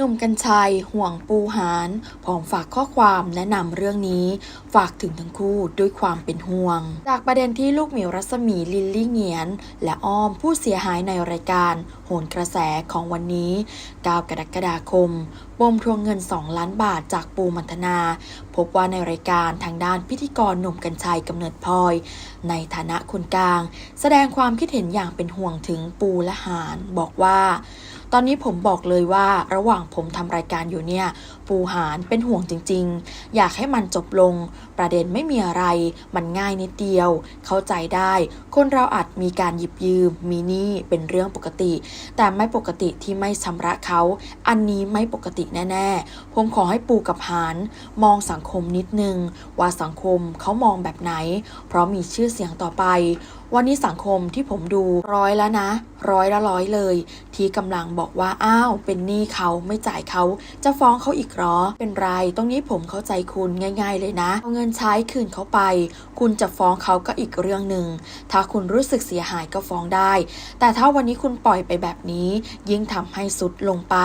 หนุ่มกัญชัยห่วงปูหารพร้อมฝากข้อความแนะนำเรื่องนี้ ฝากถึงทั้งคู่ด้วยความเป็นห่วง จากประเด็นที่ลูกเหมิวรัศมีลิลลี่เงียน และอ้อมผู้เสียหายในรายการ โหนกระแสของวันนี้ 9 กรกฎาคมปมทวงเงิน 2 ล้านบาทจากปูมัทนา พบว่าในรายการทางด้านพิธีกรหนุ่มกัญชัยกำเนิดพลอย ในฐานะคนกลาง แสดงความคิดเห็นอย่างเป็นห่วงถึงปูและหารบอกว่า ตอนนี้ผมบอกเลยว่าระหว่างผมทำรายการอยู่เนี่ย ปูหารเป็นห่วงจริง ๆ อยากให้มันจบลง ประเด็นไม่มีอะไร มันง่ายนิดเดียว เข้าใจได้ คนเราอาจมีการหยิบยืม มีหนี้เป็นเรื่องปกติ แต่ไม่ปกติที่ไม่ชำระเขา อันนี้ไม่ปกติแน่ ๆ ผมขอให้ปูกับหารมองสังคมนิดนึง ว่าสังคมเขามองแบบไหน เพราะมีชื่อเสียงต่อไป วันนี้สังคมที่ผมดูร้อยแล้วนะ ร้อยละร้อยเลย ที่กำลังบอกว่าอ้าว เป็นหนี้เขาไม่จ่ายเขาจะฟ้องเขาอีกหรอ เป็นไรตรงนี้ผมเข้าใจคุณง่าย ๆ เลยนะเอาเงินใช้คืนเขาไป คุณจะฟ้องเขาก็อีกเรื่องหนึ่งถ้าคุณรู้สึกเสียหายก็ฟ้องได้ แต่ถ้าวันนี้คุณปล่อยไปแบบนี้ ยิ่งทำให้สุดลงไป